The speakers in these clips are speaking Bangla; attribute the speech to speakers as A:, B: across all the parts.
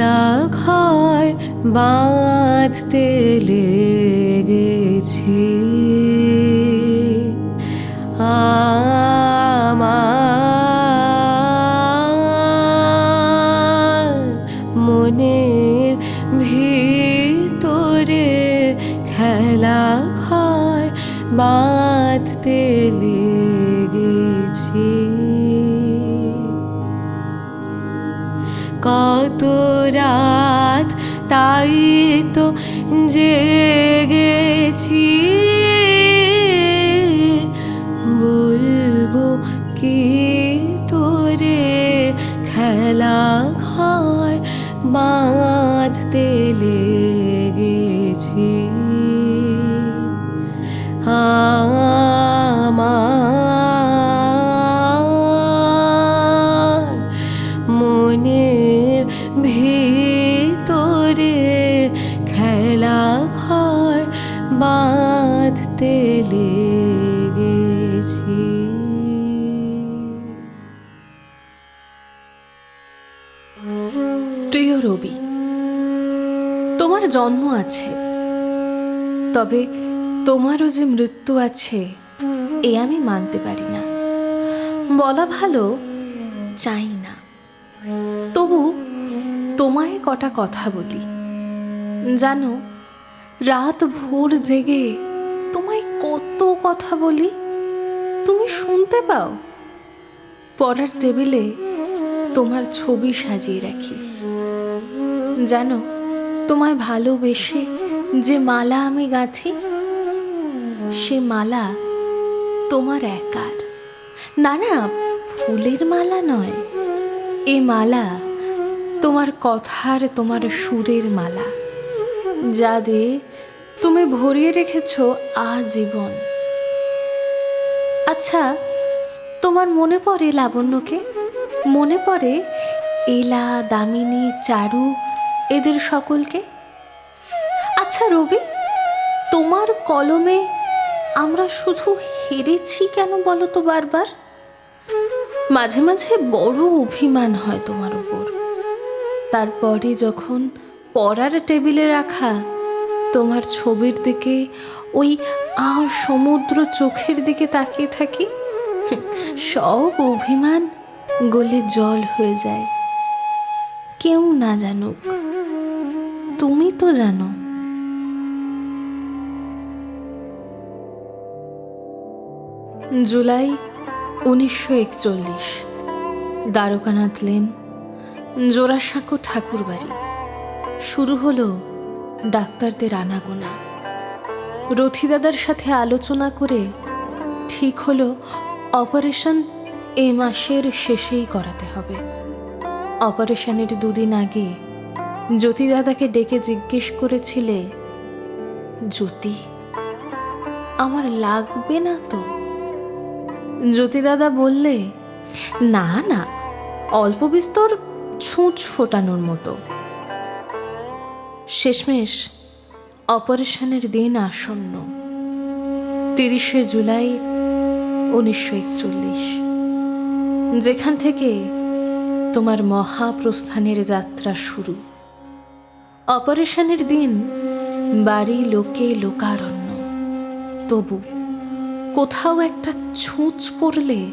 A: খেলা ঘর বাঁধতে লেগেছি আমার মনের ভিতরে খেলা ঘর বাঁধতে লেগেছি কত রাত তাই তো জেগেছি। বলব কি তোরে খেলা ঘর বাঁধতে লেগেছি। আমার
B: প্রিয় রবি, তোমার জন্ম আছে, তবে তোমারও যে মৃত্যু আছে, এ আমি মানতে পারি না। বলা ভালো, চাই না। তবু তোমায় কটা কথা বলি। জানো, রাত ভোর জেগে তোমায় কত কথা বলি, তুমি শুনতে পাও? পড়ার টেবিলে তোমার ছবি সাজিয়ে রাখি। জানো, তোমায় ভালোবেসে যে মালা আমি গাঁথি, সে মালা তোমার একার। না না, ফুলের মালা নয়, এ মালা তোমার কথার, তোমার সুরের মালা, যা তুমি ভরিয়ে রেখেছ আজীবন। আচ্ছা তোমার মনে পড়ে লাবণ্যকে? মনে পড়ে এলা দামিনী চারু এদের সকলকে? আচ্ছা রবি, তোমার কলমে আমরা শুধু হেরেছি কেন বলো তো বারবার? মাঝে মাঝে বড় অভিমান হয় তোমার উপর। তারপরে যখন পড়ার টেবিলে রাখা, তোমার ছবির দিকে, ওই আ সমুদ্র চোখের দিকে তাকিয়ে থাকি, সব অভিমান গলে জল হয়ে যায়। কেউ না জানুক। তুমি তো জানো। জুলাই উনিশশো একচল্লিশ, দ্বারকানাথ লেন, জোড়াসাঁকো ঠাকুরবাড়ি। শুরু হলো ডাক্তারদের আনাগোনা। রথিদাদার সাথে আলোচনা করে ঠিক হলো অপারেশন এ মাসের শেষেই করাতে হবে। অপারেশনের দুদিন আগে জ্যোতি দাদাকে ডেকে জিজ্ঞেস করেছিলে, জ্যোতি, আমার লাগবে না তো? জ্যোতি দাদা বললে, না না, অল্প বিস্তর ছুঁচ ফোটানোর মতো। শেষমেশ অপারেশনের দিন আসন্ন, তিরিশে জুলাই উনিশশো একচল্লিশ, যেখান থেকে তোমার মহাপ্রস্থানের যাত্রা শুরু। অপারেশনের দিন বাড়ি লোকে লোকারণ্য। তবু কোথাও একটা ছুঁচ পড়লে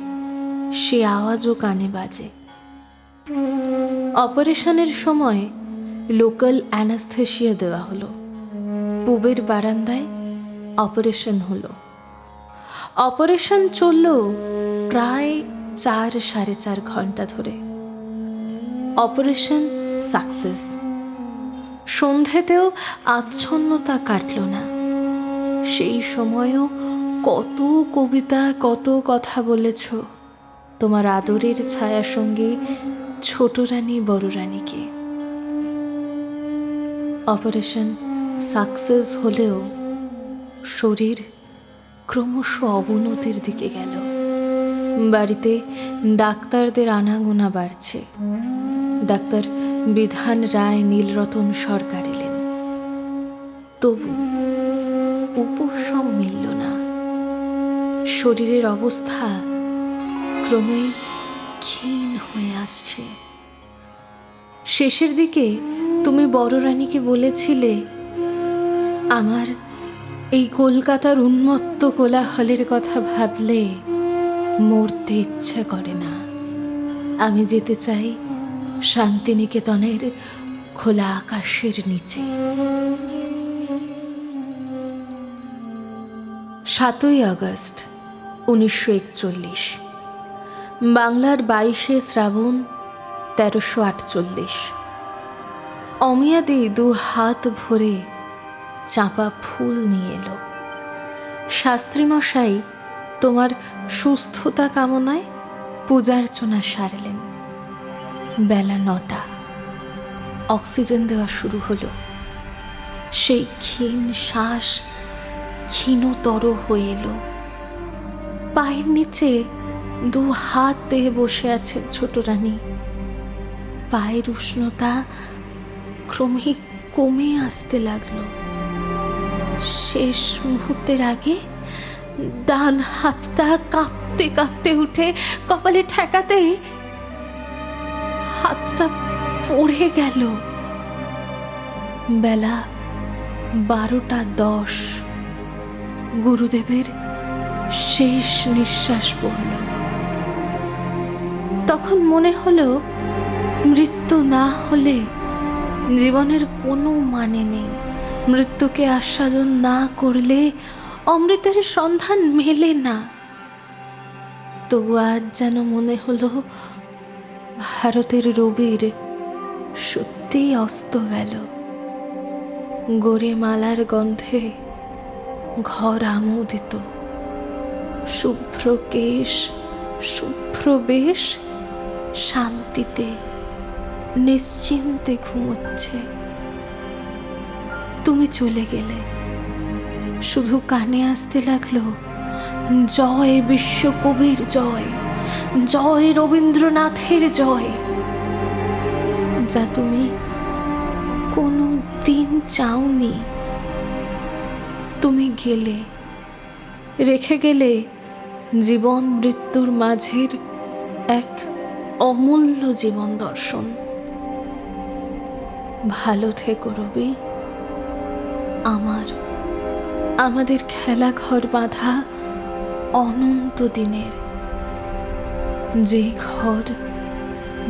B: সে আওয়াজও কানে বাজে। অপারেশনের সময় লোকাল অ্যানাস্থেশিয়া দেওয়া হলো। পুবের বারান্দায় অপারেশন হলো। অপারেশন চলল প্রায় চার সাড়ে চার ঘণ্টা ধরে। Operation success. সন্ধেতেও আচ্ছন্নতা কাটল না। সেই সময়ও কত কবিতা, কত কথা বলেছ। তোমার আদরের ছায়া সঙ্গে ছোট রানী, বড় রানীকে। অপারেশন সাকসেস হলেও শরীর ক্রমশ অবনতির দিকে গেল। বাড়িতে ডাক্তারদের আনাগোনা বাড়ছে। ডাক্তার বিধান রায় নীলরতন সরকার এলেন। তবু উপশম মিলল না। শরীরের অবস্থা ক্রমে ক্ষীণ হয়ে আসছে। শেষের দিকে তুমি বড় রানীকে বলেছিলে, আমার এই কলকাতার উন্মত্ত কোলাহলের কথা ভাবলে মরতে ইচ্ছে করে না। আমি যেতে চাই শান্তিনিকেতনের খোলা আকাশের নিচে। সাতই আগস্ট, উনিশশো একচল্লিশ। বাংলার বাইশে শ্রাবণ, তেরোশো আটচল্লিশ। অমিয়াদি দু হাত ভরে চাঁপা ফুল নিয়ে এলো। শাস্ত্রীমশাই, তোমার সুস্থতা কামনায় পূজার্চনা সারলেন। বেলা নটা। অক্সিজেন দেওয়া শুরু হলো। সেই ক্ষীণ শ্বাস ক্ষীণতর হয়ে এলো। পায়ের নিচে দু হাত দেহে বসে আছে ছোট রানী। পায়ের উষ্ণতা ক্রমেই কমে আসতে লাগল। শেষ মুহূর্তের আগে ডান হাতটা কাঁপতে কাঁপতে উঠে কপালে ঠেকাতেই হাতটা পড়ে গেল। বেলা বারোটা দশ। গুরুদেবের শেষ নিঃশ্বাস পড়ল। তখন মনে হলো, মৃত্যু না হলে জীবনের কোনো মানে নেই। মৃত্যুকে আস্বাদন না করলে অমৃতের সন্ধান মেলে না। তবু আজ যেন মনে হলো ভারতের রবির সত্যিই অস্ত গেল। গোরে মালার গন্ধে ঘর আমোদিত। শুভ্র কেশ, শুভ্র বেশ শান্তিতে, নিশ্চিন্তে ঘুমোচ্ছে। তুমি চলে গেলে। শুধু কানে আসতে লাগল, জয় বিশ্বকবির জয়। জয় রবীন্দ্রনাথের জয়, যা তুমি কোনো দিন চাওনি। তুমি গেলে, রেখে গেলে জীবন মৃত্যুর মাঝের এক অমূল্য জীবন দর্শন। ভালো থেকো রবি। আমার, আমাদের খেলাঘর বাঁধা অনন্ত দিনের যে ঘর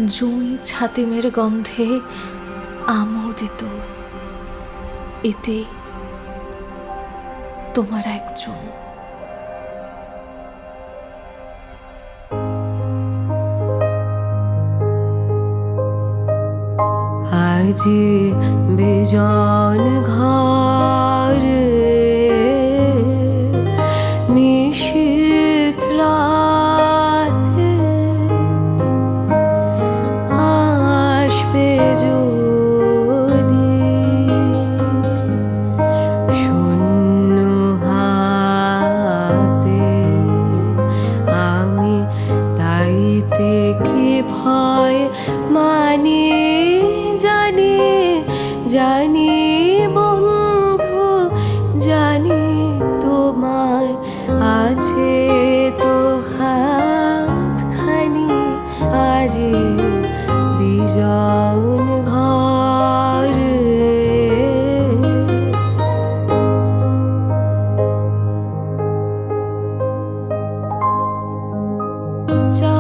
B: জুঁই ছাতিমের গন্ধে আমোদিত এতে তোমার একজন।
A: আজি বেজন ঘর আছে তো হাত খানি আজি বিজন ঘর। যাওয়া